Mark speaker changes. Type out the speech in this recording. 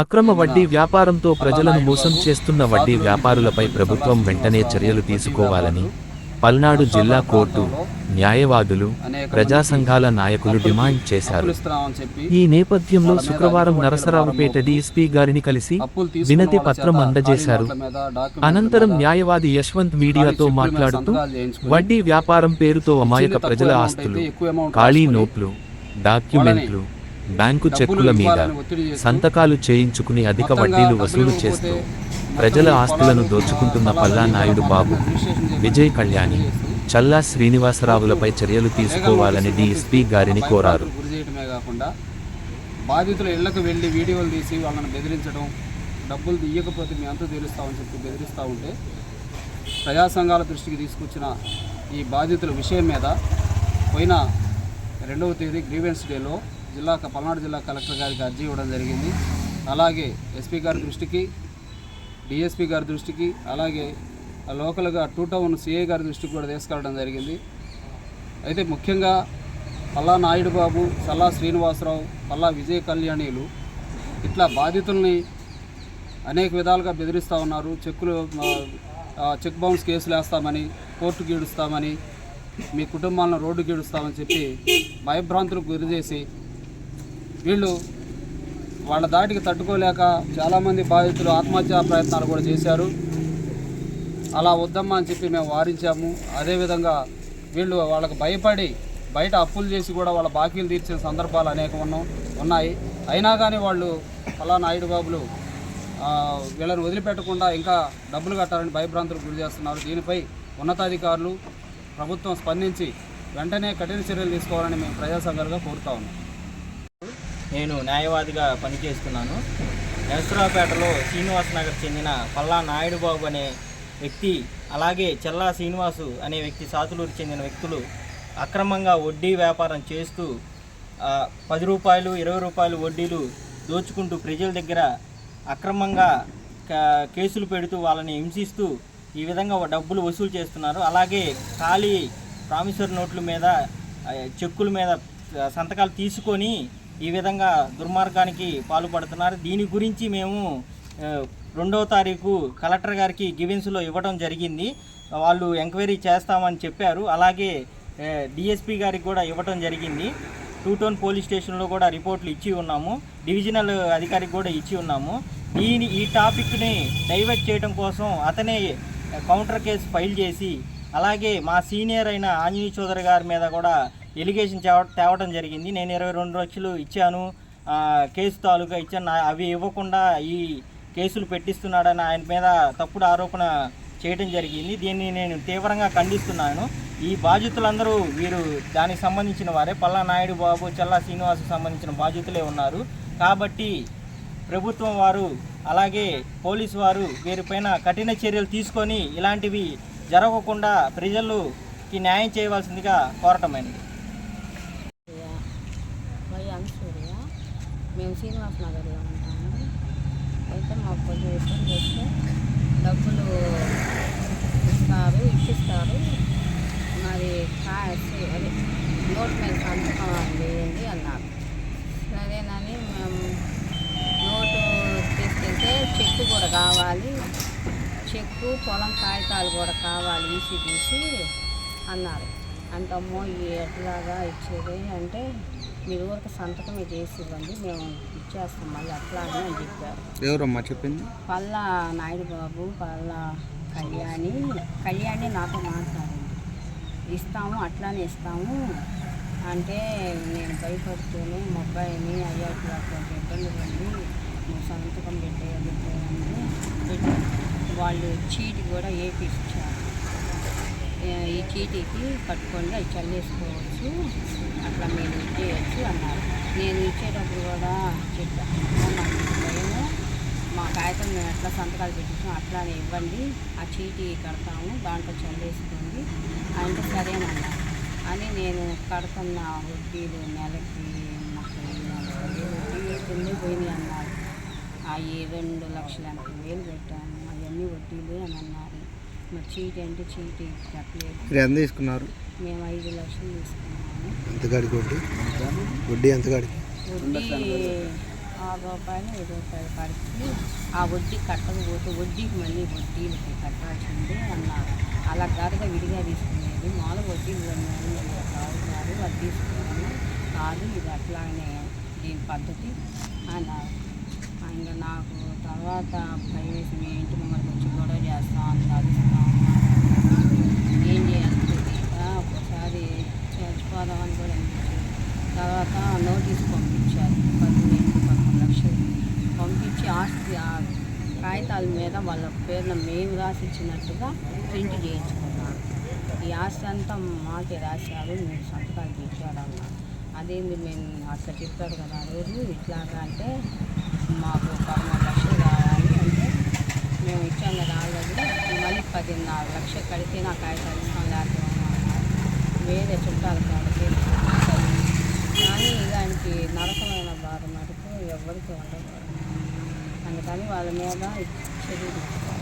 Speaker 1: అక్రమ వడ్డీ వ్యాపారంతో ప్రజలను మోసం చేస్తున్న వడ్డీ వ్యాపారులపై ప్రభుత్వం వెంటనే చర్యలు తీసుకోవాలని పల్నాడు జిల్లా కోర్టు న్యాయవాదులు ప్రజా సంఘాల నాయకులు డిమాండ్ చేశారు. ఈ నేపథ్యంలో శుక్రవారం నరసరావుపేట డీఎస్పీ గారిని కలిసి వినతి పత్రం అందజేశారు. అనంతరం న్యాయవాది యశ్వంత్ మీడియాతో మాట్లాడుతూ వడ్డీ వ్యాపారం పేరుతో అమాయక ప్రజల ఆస్తులు ఖాళీ నోట్లు డాక్యుమెంట్లు బ్యాంకు చెక్కుల మీద సంతకాలు చేయించుకుని అధిక వడ్డీలు వసూలు చేస్తూ ప్రజల ఆస్తులను దోచుకుంటున్న
Speaker 2: పొలాలు
Speaker 1: పల్లా నాయుడు బాబు విజయ్ కళ్యాణి చల్లా శ్రీనివాసరావులపై చర్యలు తీసుకోవాలని డీఎస్పీ గారిని కోరారు.
Speaker 2: గురి చేయడమే కాకుండా బాధితుల ఇళ్ళకు వెళ్ళి వీడియోలు తీసి వాళ్ళని బెదిరించడం డబ్బులు తీయకపోతే మీ అంతా తెలుస్తామని చెప్పి బెదిరిస్తూ ఉంటే ప్రజా సంఘాల దృష్టికి తీసుకొచ్చిన ఈ బాధితుల విషయం మీద పోయిన రెండవ తేదీ గ్రీవెన్స్ డేలో జిల్లా పల్నాడు జిల్లా కలెక్టర్ గారికి అర్జీ ఇవ్వడం జరిగింది. అలాగే ఎస్పీ గారి దృష్టికి డిఎస్పీ గారి దృష్టికి అలాగే లోకల్గా టూ టౌన్ సిఐ గారి దృష్టికి కూడా తీసుకెళ్ళడం జరిగింది. అయితే ముఖ్యంగా పల్లా నాయుడు బాబు సల్లా శ్రీనివాసరావు పల్లా విజయ కళ్యాణీలు ఇట్లా బాధితుల్ని అనేక విధాలుగా బెదిరిస్తూ ఉన్నారు. చెక్కులు చెక్ బౌన్స్ కేసులు వేస్తామని కోర్టు గీడుస్తామని మీ కుటుంబాలను రోడ్డు గీడుస్తామని చెప్పి భయభ్రాంతులకు గురి చేసి వీళ్ళు వాళ్ళ దాటికి తట్టుకోలేక చాలామంది బాధితులు ఆత్మహత్యా ప్రయత్నాలు కూడా చేశారు. అలా వద్దమ్మా అని చెప్పి మేము వారించాము. అదేవిధంగా వీళ్ళు వాళ్ళకు భయపడి బయట అప్పులు చేసి కూడా వాళ్ళ బాకీలు తీర్చిన సందర్భాలు అనేక ఉన్నాయి. అయినా కానీ వాళ్ళు అలా నాయుడు బాబులు వీళ్ళని వదిలిపెట్టకుండా ఇంకా డబ్బులు కట్టాలని భయభ్రాంతులకు గురి చేస్తున్నారు. దీనిపై ఉన్నతాధికారులు ప్రభుత్వం స్పందించి వెంటనే కఠిన చర్యలు తీసుకోవాలని మేము ప్రజా సంఘాలుగా కోరుతా ఉన్నాం.
Speaker 3: నేను న్యాయవాదిగా పనిచేస్తున్నాను. నరసరావుపేటలో శ్రీనివాస్ నగర్ చెందిన పల్లా నాయుడు బాబు అనే వ్యక్తి అలాగే చెల్లా శ్రీనివాసు అనే వ్యక్తి సాతులూరు చెందిన వ్యక్తులు అక్రమంగా వడ్డీ వ్యాపారం చేస్తూ పది రూపాయలు ఇరవై రూపాయలు వడ్డీలు దోచుకుంటూ ప్రజల దగ్గర అక్రమంగా కేసులు పెడుతూ వాళ్ళని హింసిస్తూ ఈ విధంగా డబ్బులు వసూలు చేస్తున్నారు. అలాగే ఖాళీ ప్రామిసర్ నోట్ల మీద చెక్కుల మీద సంతకాలు తీసుకొని ఈ విధంగా దుర్మార్గానికి పాల్పడుతున్నారు. దీని గురించి మేము రెండవ తారీఖు కలెక్టర్ గారికి గివెన్స్లో ఇవ్వడం జరిగింది. వాళ్ళు ఎంక్వైరీ చేస్తామని చెప్పారు. అలాగే డిఎస్పి గారికి కూడా ఇవ్వడం జరిగింది. టూ టౌన్ పోలీస్ స్టేషన్లో కూడా రిపోర్ట్లు ఇచ్చి ఉన్నాము. డివిజనల్ అధికారికి కూడా ఇచ్చి ఉన్నాము. దీని ఈ టాపిక్ని డైవర్ట్ చేయడం కోసం అతనే కౌంటర్ కేసు ఫైల్ చేసి అలాగే మా సీనియర్ అయిన ఆంజనేయ చౌదరి గారి మీద కూడా ఎలిగేషన్ తేవ- తేవడం జరిగింది. నేను ఇరవై రెండు లక్షలు ఇచ్చాను. కేసు తాలూకా ఇచ్చాను. అవి ఇవ్వకుండా ఈ కేసులు పెట్టిస్తున్నాడని ఆయన మీద తప్పుడు ఆరోపణ చేయడం జరిగింది. దీన్ని నేను తీవ్రంగా ఖండిస్తున్నాను. ఈ బాధితులందరూ వీరు దానికి సంబంధించిన వారే. పల్లా నాయుడు బాబు చల్లా శ్రీనివాస్ సంబంధించిన బాధితులే ఉన్నారు. కాబట్టి ప్రభుత్వం వారు అలాగే పోలీసు వారు వీరిపైన కఠిన చర్యలు తీసుకొని ఇలాంటివి జరగకుండా ప్రజలకి న్యాయం చేయవలసిందిగా కోరటమైనది.
Speaker 4: మేము శ్రీనివాస్ నగర్లో ఉంటాము అయితే మాకు కొంచెం ఇబ్బంది వస్తే డబ్బులు ఇస్తారు ఇప్పిస్తారు. మరి కాసి అదే నోట్ మీద సంతకం వేయండి అన్నారు. సరేనని మేము నోటు తీసుకెళ్తే చెక్కు కూడా కావాలి. చెక్కు పొలం కాగితాలు కూడా కావాలి ఈసీ తీసి అన్నారు. అంటే అమ్మో ఎట్లాగా ఇచ్చేది అంటే మీరు ఊరికి సంతకమే చేసి ఇవ్వండి మేము ఇచ్చేస్తాం మళ్ళీ అట్లాగే అని చెప్పారు.
Speaker 2: ఎవరమ్మా చెప్పింది?
Speaker 4: పల్లా నాయుడు బాబు పల్లా కళ్యాణి కళ్యాణి నాతో మాట్లాడింది ఇస్తాము అట్లానే ఇస్తాము. అంటే నేను భయపడుతూనే మా అబ్బాయిని అయ్యా ఇట్లా కొంచెం ఇబ్బంది పడి నువ్వు సంతకం పెట్టేయాలి పెట్టాను వాళ్ళు చీటి కూడా వేపి ఇచ్చారు. ఈ చీటీకి కట్టుకోండి అవి చల్లేసుకోవచ్చు. అట్లా మీరు ఇచ్చేయచ్చు అన్నారు. నేను ఇచ్చేటప్పుడు కూడా చెప్పాను భయము మా కాగితం మేము ఎట్లా సంతకాలు పెట్టించాం అట్లానే ఇవ్వండి. ఆ చీటీ కడతాము దాంట్లో చల్లేసుకోండి. అంటే సరేనన్నారు అని నేను కడుతున్న వడ్డీలు నెలకి ముప్పై వడ్డీ కింద పోయినాయి అన్నారు. అవి రెండు లక్షల ఎనభై వేలు పెట్టాను. అవన్నీ వడ్డీలు అని అన్నారు. మరి చీటీ అంటే చీటీ
Speaker 5: మీరు ఎంత తీసుకున్నారు?
Speaker 4: మేము ఐదు లక్షలు తీసుకున్నాము.
Speaker 5: ఎంత కాడికి వడ్డీ? వడ్డీ ఎంత కాడికి
Speaker 4: వడ్డీ ఆరు రూపాయలు ఐదు రూపాయలు కడిచి ఆ వడ్డీ కట్టకపోతే వడ్డీకి మళ్ళీ వడ్డీలకి కట్టాల్సిందే అన్నారు. అలా కాదుగా విడిగా తీసుకునేది. మామూలు వడ్డీలు కాదు అది తీసుకోవాలి కాదు ఇది అట్లానే దీని పద్ధతి అన్నారు. ఇంకా నాకు తర్వాత భయం వేసి కాగితాల మీద వాళ్ళ పేరున మేము రాసి ఇచ్చినట్టుగా ప్రింట్ చేయించుకున్నాను ఈ ఆస్తి అంతా మాకే రాశారు మీరు సంతకాలు తెచ్చారన్నారు అదేంది మేము అట్లా చెప్పారు కదా రోజు ఇట్లాగా అంటే మాకు పదమూడు లక్షలు కావాలి అంటే మేము ఇచ్చాం కదా ఆల్రెడీ మళ్ళీ పదిన్నర లక్షలు కడితే నా కాగితాలు ఇస్తాం లేకపోతే వేరే చుట్టాలు కాబట్టి కానీ ఇలాంటి నరకమైన బాధ మటుకు ఎవరికి ఉండకూడదు అందుకని వాళ్ళ మీద చర్య తీసుకోవాలి